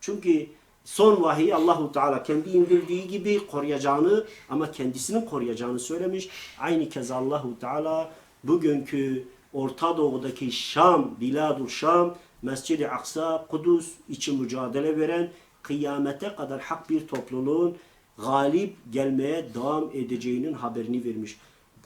Çünkü son vahiy Allahu Teala kendi indirdiği gibi koruyacağını ama kendisinin koruyacağını söylemiş. Aynı kez Allahu Teala bugünkü Orta Doğu'daki Şam, Biladur Şam, Mescid-i Aksa, Kudüs için mücadele veren kıyamete kadar hak bir topluluğun galip gelmeye devam edeceğinin haberini vermiş.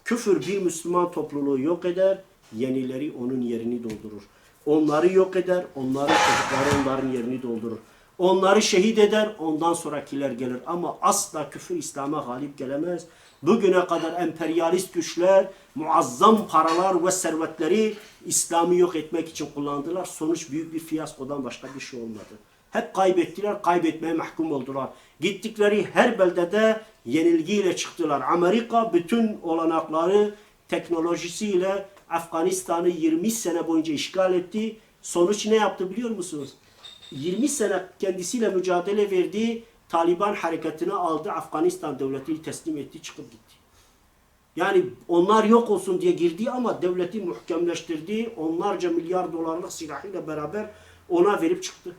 Küfür bir Müslüman topluluğu yok eder, yenileri onun yerini doldurur. Onları yok eder, onların çocukları onların yerini doldurur. Onları şehit eder, ondan sonrakiler gelir. Ama asla küfür İslam'a galip gelemez. Bugüne kadar emperyalist güçler muazzam paralar ve servetleri İslam'ı yok etmek için kullandılar. Sonuç büyük bir fiyaskodan başka bir şey olmadı. Hep kaybettiler, kaybetmeye mahkum oldular. Gittikleri her beldede yenilgiyle çıktılar. Amerika bütün olanakları teknolojisiyle Afganistan'ı 20 sene boyunca işgal etti. Sonuç ne yaptı biliyor musunuz? 20 sene kendisiyle mücadele verdiği Taliban hareketini aldı. Afganistan devletini teslim etti, çıkıp gitti. Yani onlar yok olsun diye girdi ama devleti muhkemleştirdi. Onlarca milyar dolarlık silahıyla beraber ona verip çıktı.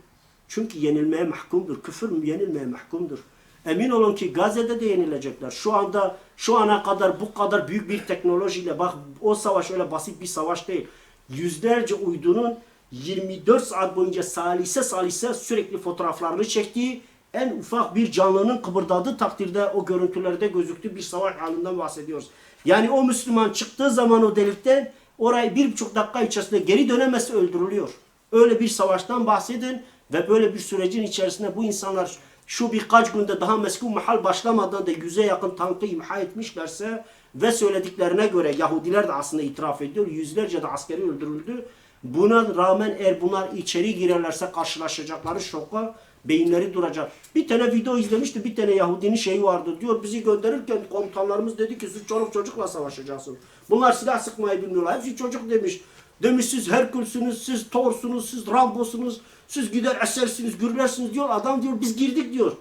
Çünkü yenilmeye mahkumdur. Küfür yenilmeye mahkumdur. Emin olun ki Gazze'de de yenilecekler. Şu anda şu ana kadar bu kadar büyük bir teknolojiyle bak o savaş öyle basit bir savaş değil. Yüzlerce uydunun 24 saat boyunca salise salise sürekli fotoğraflarını çektiği en ufak bir canlının kıpırdadığı takdirde o görüntülerde gözüktüğü bir savaş halinden bahsediyoruz. Yani o Müslüman çıktığı zaman o delikten orayı bir buçuk dakika içerisinde geri dönemezse öldürülüyor. Öyle bir savaştan bahsedin ve böyle bir sürecin içerisinde bu insanlar şu birkaç günde daha meskun mahal başlamadan da yüze yakın tankı imha etmişlerse ve söylediklerine göre Yahudiler de aslında itiraf ediyor. Yüzlerce de askeri öldürüldü. Buna rağmen eğer bunlar içeri girerlerse karşılaşacakları şoka beyinleri duracak. Bir tane video izlemişti. Bir tane Yahudinin şeyi vardı. Diyor bizi gönderirken komutanlarımız dedi ki siz çoluk çocukla savaşacaksınız. Bunlar silah sıkmayı bilmiyorlar. Hepsi çocuk demiş. Demiş siz Herkülsünüz, siz Thor'sunuz, siz Rambo'sunuz, siz gider esersiniz, gürlersiniz diyor. Adam diyor biz girdik diyor.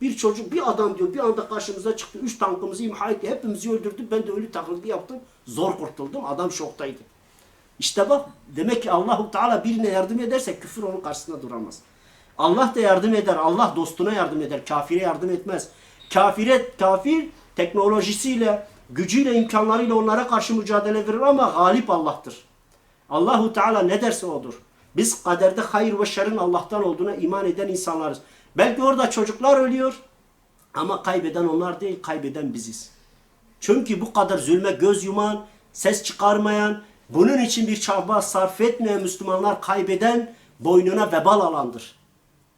Bir çocuk, bir adam diyor bir anda karşımıza çıktı. Üç tankımızı imha etti. Hepimizi öldürdü. Ben de ölü taklidi yaptım. Zor kurtuldum. Adam şoktaydı. İşte bak demek ki Allahu Teala birine yardım ederse küfür onun karşısında duramaz. Allah da yardım eder. Allah dostuna yardım eder. Kafire yardım etmez. Kafire, kafir teknolojisiyle, gücüyle, imkanlarıyla onlara karşı mücadele verir ama galip Allah'tır. Allahu Teala ne derse odur. Biz kaderde hayır ve şerrin Allah'tan olduğuna iman eden insanlarız. Belki orada çocuklar ölüyor ama kaybeden onlar değil, kaybeden biziz. Çünkü bu kadar zulme göz yuman, ses çıkarmayan, bunun için bir çaba sarf etmeyen Müslümanlar kaybeden boynuna vebal alandır.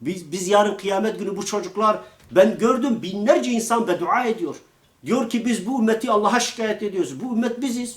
Biz, biz yarın kıyamet günü bu çocuklar ben gördüm binlerce insan beddua ediyor. Diyor ki biz bu ümmeti Allah'a şikayet ediyoruz. Bu ümmet biziz.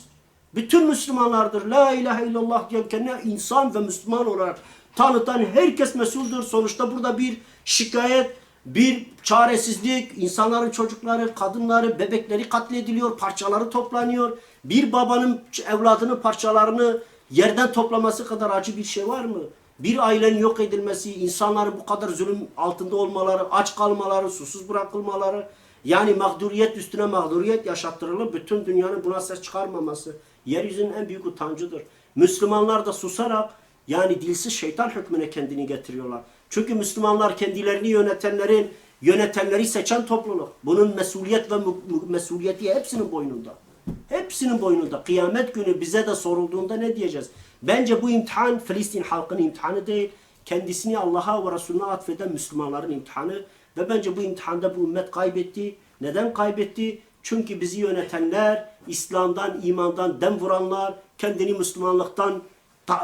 Bütün Müslümanlardır. La ilahe illallah diyen kendine insan ve Müslüman olarak tanıtan herkes mesuldür. Sonuçta burada bir şikayet, bir çaresizlik, insanların çocukları, kadınları, bebekleri katlediliyor, parçaları toplanıyor. Bir babanın evladının parçalarını yerden toplaması kadar acı bir şey var mı? Bir ailenin yok edilmesi, insanların bu kadar zulüm altında olmaları, aç kalmaları, susuz bırakılmaları, yani mağduriyet üstüne mağduriyet yaşattırılıp bütün dünyanın buna ses çıkarmaması yeryüzünün en büyük utancıdır. Müslümanlar da susarak yani dilsiz şeytan hükmüne kendini getiriyorlar. Çünkü Müslümanlar kendilerini yönetenlerin, yönetenleri seçen topluluk. Bunun mesuliyet ve mesuliyeti hepsinin boynunda. Hepsinin boynunda. Kıyamet günü bize de sorulduğunda ne diyeceğiz? Bence bu imtihan Filistin halkının imtihanı değil. Kendisini Allah'a ve Resulüne atfeden Müslümanların imtihanı. Ve bence bu imtihanda bu ümmet kaybetti. Neden kaybetti? Çünkü bizi yönetenler, İslam'dan, imandan dem vuranlar, kendini Müslümanlıktan, ta-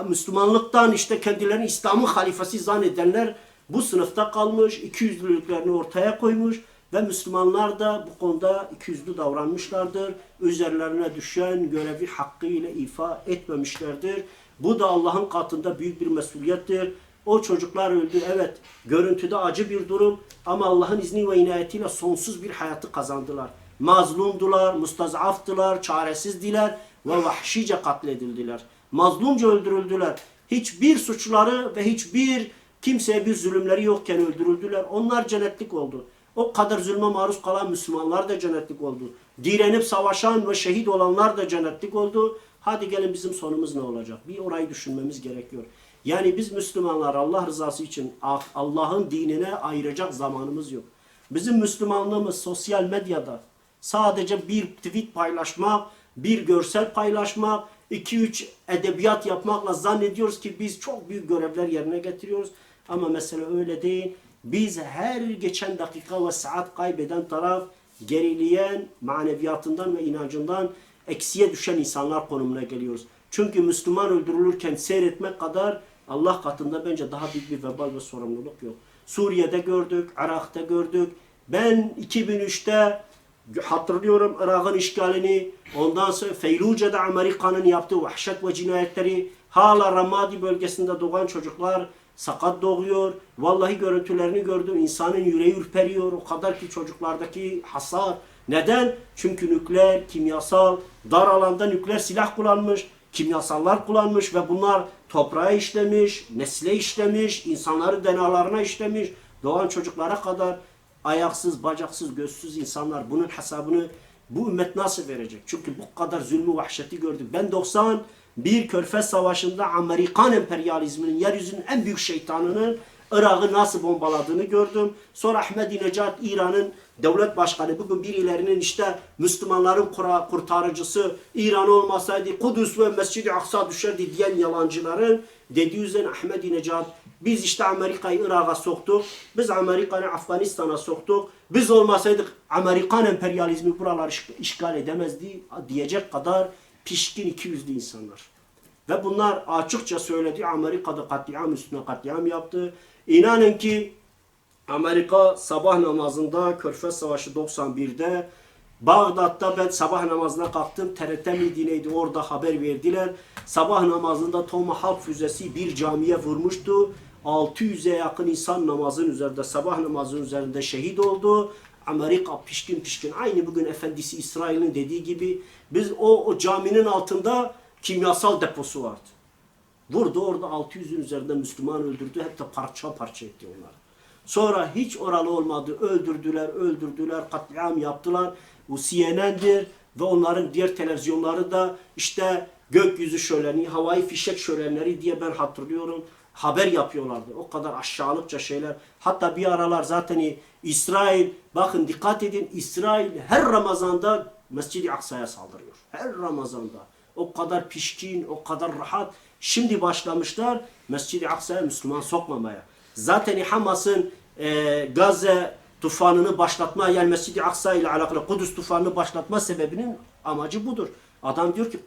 Müslümanlıktan işte kendilerini İslam'ın halifesi zannedenler bu sınıfta kalmış, ikiyüzlülüklerini ortaya koymuş ve Müslümanlar da bu konuda ikiyüzlü davranmışlardır. Üzerlerine düşen görevi hakkıyla ifa etmemişlerdir. Bu da Allah'ın katında büyük bir mesuliyettir. O çocuklar öldü evet. Görüntüde acı bir durum ama Allah'ın izni ve inayetiyle sonsuz bir hayatı kazandılar. Mazlumdular, mustazaftılar, çaresizdiler ve vahşice katledildiler. Mazlumca öldürüldüler. Hiçbir suçları ve hiçbir kimseye bir zulümleri yokken öldürüldüler. Onlar cennetlik oldu. O kadar zulme maruz kalan Müslümanlar da cennetlik oldu. Direnip savaşan ve şehit olanlar da cennetlik oldu. Hadi gelin bizim sonumuz ne olacak? Bir orayı düşünmemiz gerekiyor. Yani biz Müslümanlar Allah rızası için ah- Allah'ın dinine ayıracak zamanımız yok. Bizim Müslümanlığımız sosyal medyada sadece bir tweet paylaşmak, bir görsel paylaşmak, iki üç edebiyat yapmakla zannediyoruz ki biz çok büyük görevler yerine getiriyoruz. Ama mesele öyle değil. Biz her geçen dakika ve saat kaybeden taraf gerileyen maneviyatından ve inancından eksiye düşen insanlar konumuna geliyoruz. Çünkü Müslüman öldürülürken seyretmek kadar Allah katında bence daha büyük bir vebal ve sorumluluk yok. Suriye'de gördük, Irak'ta gördük. Ben 2003'te hatırlıyorum Irak'ın işgalini, ondan sonra Feyluce'de Amerika'nın yaptığı vahşet ve cinayetleri, hala Ramadi bölgesinde doğan çocuklar sakat doğuyor. Vallahi görüntülerini gördüm. İnsanın yüreği ürperiyor. O kadar ki çocuklardaki hasar. Neden? Çünkü nükleer, kimyasal, dar alanda nükleer silah kullanmış, kimyasallar kullanmış ve bunlar toprağa işlemiş, nesle işlemiş, insanları denalarına işlemiş, doğan çocuklara kadar ayaksız, bacaksız, gözsüz insanlar bunun hesabını bu ümmet nasıl verecek? Çünkü bu kadar zulmü, vahşeti gördük. Ben 91 Körfez Savaşı'nda Amerikan emperyalizminin, yeryüzünün en büyük şeytanının Irak'ı nasıl bombaladığını gördüm. Sonra Ahmedi Necat İran'ın devlet başkanı bugün birilerinin işte Müslümanların kura- kurtarıcısı İran olmasaydı Kudüs ve Mescid-i Aksa düşerdi diyen yalancıların dediği üzerine Ahmedi Necat biz işte Amerika'yı Irak'a soktuk. Biz Amerika'yı Afganistan'a soktuk. Biz olmasaydık Amerikan emperyalizmi buraları iş- işgal edemezdi diyecek kadar pişkin iki yüzlü insanlar. Ve bunlar açıkça söyledi. Amerika'da katliam üstüne katliam yaptı. İnanın ki Amerika sabah namazında Körfez Savaşı 91'de Bağdat'ta ben sabah namazına kalktım. TRT miydi neydi orada haber verdiler. Sabah namazında Tomahawk füzesi bir camiye vurmuştu. 600'e yakın insan namazın üzerinde, sabah namazının üzerinde şehit oldu. Amerika pişkin pişkin. Aynı bugün efendisi İsrail'in dediği gibi biz o, o caminin altında kimyasal deposu vardı. Vurdu orada 600'ün üzerinde Müslüman öldürdü. Hep de parça parça etti onları. Sonra hiç oralı olmadı. Öldürdüler, öldürdüler, katliam yaptılar. Bu CNN'dir ve onların diğer televizyonları da işte gökyüzü şöleni, havai fişek şölenleri diye ben hatırlıyorum. Haber yapıyorlardı. O kadar aşağılıkça şeyler. Hatta bir aralar zaten İsrail, bakın dikkat edin İsrail her Ramazan'da Mescid-i Aksa'ya saldırıyor. Her Ramazan'da. O kadar pişkin, o kadar rahat. Şimdi başlamışlar Mescid-i Aksa'ya Müslüman sokmamaya. Zaten Hamas'ın e, Gazze tufanını başlatma yani Mescid-i Aksa ile alakalı Kudüs tufanını başlatma sebebinin amacı budur. Adam diyor ki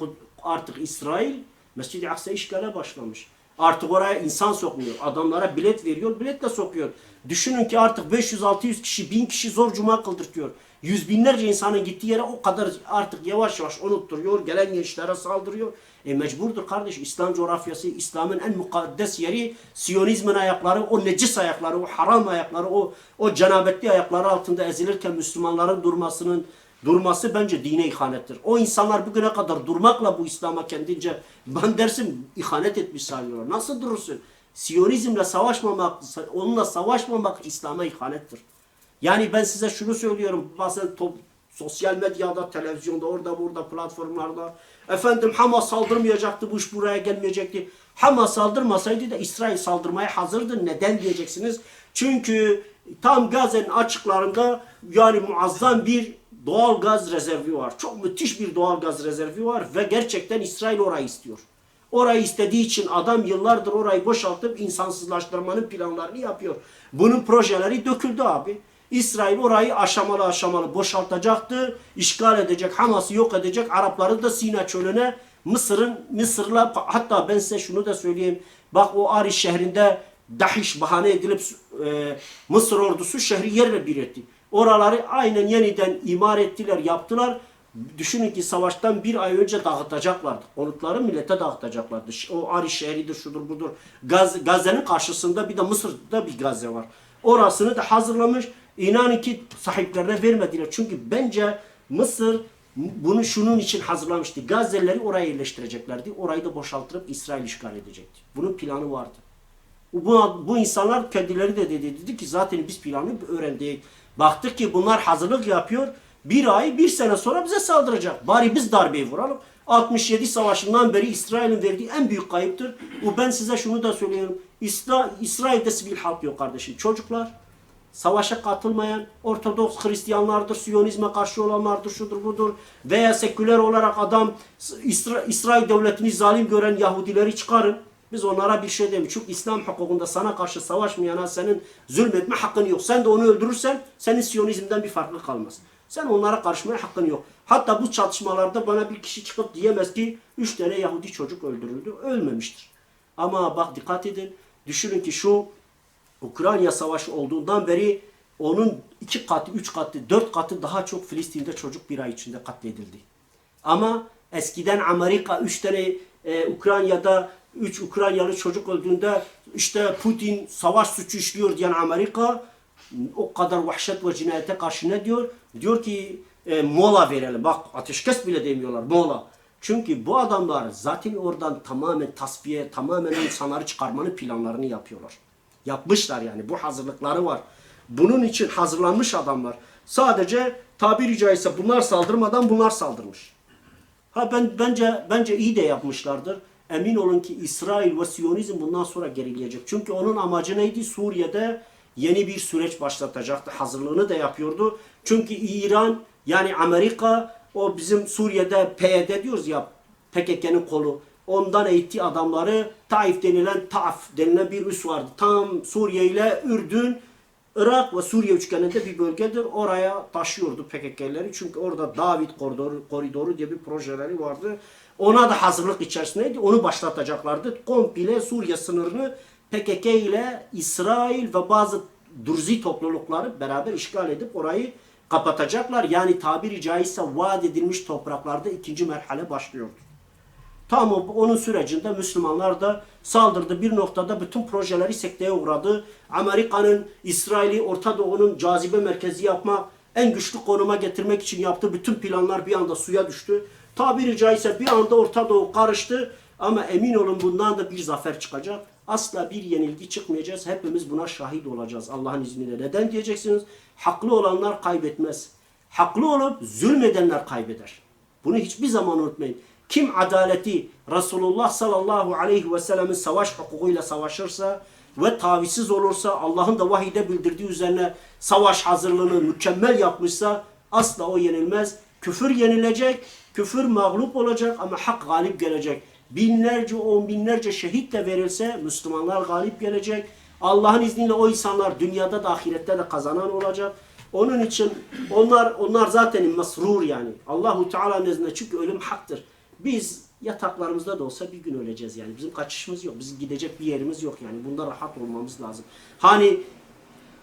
artık İsrail Mescid-i Aksa işgale başlamış. Artık oraya insan sokmuyor. Adamlara bilet veriyor, biletle sokuyor. Düşünün ki artık 500-600 kişi, 1000 kişi zor cuma kıldırtıyor. Yüz binlerce insanın gittiği yere o kadar artık yavaş yavaş unutturuyor. Gelen gençlere saldırıyor. E mecburdur kardeş. İslam coğrafyası, İslam'ın en mukaddes yeri, Siyonizmin ayakları, o necis ayakları, o haram ayakları, o o cenabetli ayakları altında ezilirken Müslümanların durmasının durması bence dine ihanettir. O insanlar bugüne kadar durmakla bu İslam'a kendince ben dersim ihanet etmiş sayıyorlar. Nasıl durursun? Siyonizmle savaşmamak, onunla savaşmamak İslam'a ihanettir. Yani ben size şunu söylüyorum. Bazen top, sosyal medyada, televizyonda, orada, burada, platformlarda. Efendim Hamas saldırmayacaktı, bu iş buraya gelmeyecekti. Hamas saldırmasaydı da İsrail saldırmaya hazırdı. Neden diyeceksiniz? Çünkü tam Gazze'nin açıklarında yani muazzam bir doğal gaz rezervi var. Çok müthiş bir doğal gaz rezervi var ve gerçekten İsrail orayı istiyor. Orayı istediği için adam yıllardır orayı boşaltıp insansızlaştırmanın planlarını yapıyor. Bunun projeleri döküldü abi. İsrail orayı aşamalı aşamalı boşaltacaktı, işgal edecek, Hamas'ı yok edecek, Arapları da Sina çölüne, Mısır'ın Mısır'la hatta ben size şunu da söyleyeyim. Bak o Ariş şehrinde Dahiş bahane edilip e, Mısır ordusu şehri yerle bir etti. Oraları aynen yeniden imar ettiler, yaptılar. Düşünün ki savaştan bir ay önce dağıtacaklardı. Konutları millete dağıtacaklardı. O Ariş şehridir, şudur budur. Gaz, Gazze'nin karşısında bir de Mısır'da bir Gazze var. Orasını da hazırlamış. İnanın ki sahiplerine vermediler. Çünkü bence Mısır bunu şunun için hazırlamıştı. Gazze'lileri oraya yerleştireceklerdi. Orayı da boşaltırıp İsrail işgal edecekti. Bunun planı vardı. Bu, bu insanlar kendileri de dedi, dedi ki zaten biz planı öğrendik. Baktık ki bunlar hazırlık yapıyor. Bir ay, bir sene sonra bize saldıracak. Bari biz darbeyi vuralım. 67 savaşından beri İsrail'in verdiği en büyük kayıptır. Bu ben size şunu da söylüyorum. İsra İsrail'de sivil halk yok kardeşim. Çocuklar, savaşa katılmayan Ortodoks Hristiyanlardır, Siyonizme karşı olanlardır, şudur budur veya seküler olarak adam İsra İsrail devletini zalim gören Yahudileri çıkarın. Biz onlara bir şey demiyoruz. Çünkü İslam hukukunda sana karşı savaşmayana senin zulmetme hakkın yok. Sen de onu öldürürsen senin Siyonizmden bir farklı kalmaz. Sen onlara karışmaya hakkın yok. Hatta bu çatışmalarda bana bir kişi çıkıp diyemez ki üç tane Yahudi çocuk öldürüldü. Ölmemiştir. Ama bak dikkat edin. Düşünün ki şu Ukrayna Savaşı olduğundan beri onun iki katı, üç katı, dört katı daha çok Filistin'de çocuk bir ay içinde katledildi. Ama eskiden Amerika üç tane e, Ukrayna'da üç Ukraynalı çocuk öldüğünde işte Putin savaş suçu işliyor diyen Amerika o kadar vahşet ve cinayete karşı ne diyor? Diyor ki e, mola verelim. Bak ateşkes bile demiyorlar mola. Çünkü bu adamlar zaten oradan tamamen tasfiye, tamamen insanları çıkarmanın planlarını yapıyorlar. Yapmışlar yani. Bu hazırlıkları var. Bunun için hazırlanmış adamlar. Sadece tabiri caizse bunlar saldırmadan bunlar saldırmış. Ha ben bence bence iyi de yapmışlardır. Emin olun ki İsrail ve Siyonizm bundan sonra gerileyecek. Çünkü onun amacı neydi? Suriye'de yeni bir süreç başlatacaktı. Hazırlığını da yapıyordu. Çünkü İran yani Amerika o bizim Suriye'de PYD diyoruz ya PKK'nın kolu. Ondan eğittiği adamları Taif denilen Taif denilen bir üs vardı. Tam Suriye ile Ürdün, Irak ve Suriye üçgeninde bir bölgedir. Oraya taşıyordu PKK'leri. Çünkü orada David koridoru, koridoru diye bir projeleri vardı. Ona da hazırlık içerisindeydi. Onu başlatacaklardı. Komple Suriye sınırını PKK ile İsrail ve bazı Durzi toplulukları beraber işgal edip orayı kapatacaklar. Yani tabiri caizse vaat edilmiş topraklarda ikinci merhale başlıyordu. Tam onun sürecinde Müslümanlar da saldırdı. Bir noktada bütün projeleri sekteye uğradı. Amerika'nın İsrail'i Orta Doğu'nun cazibe merkezi yapma, en güçlü konuma getirmek için yaptığı bütün planlar bir anda suya düştü. Tabiri caizse bir anda Orta Doğu karıştı. Ama emin olun bundan da bir zafer çıkacak. Asla bir yenilgi çıkmayacağız. Hepimiz buna şahit olacağız Allah'ın izniyle. Neden diyeceksiniz? Haklı olanlar kaybetmez. Haklı olup zulmedenler kaybeder. Bunu hiçbir zaman unutmayın. Kim adaleti Resulullah sallallahu aleyhi ve sellemin savaş hukukuyla savaşırsa ve tavizsiz olursa Allah'ın da vahide bildirdiği üzerine savaş hazırlığını mükemmel yapmışsa asla o yenilmez. Küfür yenilecek, küfür mağlup olacak ama hak galip gelecek. Binlerce, on binlerce şehit de verilse Müslümanlar galip gelecek. Allah'ın izniyle o insanlar dünyada da ahirette de kazanan olacak. Onun için onlar onlar zaten mesrur yani. Allahu Teala nezdinde çünkü ölüm haktır. Biz yataklarımızda da olsa bir gün öleceğiz yani. Bizim kaçışımız yok. Bizim gidecek bir yerimiz yok yani. Bunda rahat olmamız lazım. Hani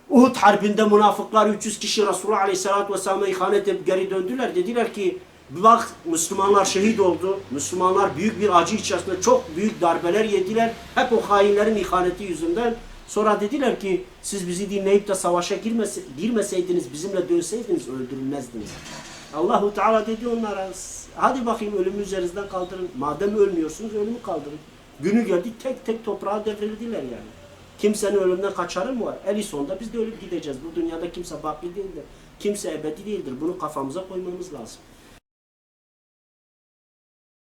Uhud harbinde münafıklar 300 kişi Resulullah Aleyhisselatü Vesselam'a ihanet edip geri döndüler. Dediler ki bak Müslümanlar şehit oldu. Müslümanlar büyük bir acı içerisinde çok büyük darbeler yediler. Hep o hainlerin ihaneti yüzünden. Sonra dediler ki siz bizi dinleyip de savaşa girmese, girmeseydiniz, bizimle dönseydiniz öldürülmezdiniz. Allahu Teala dedi onlara hadi bakayım ölümü üzerinizden kaldırın. Madem ölmüyorsunuz ölümü kaldırın. Günü geldi tek tek toprağa devrildiler yani. Kimsenin ölümden kaçarı mı var? En sonunda biz de ölüp gideceğiz. Bu dünyada kimse baki değildir. Kimse ebedi değildir. Bunu kafamıza koymamız lazım.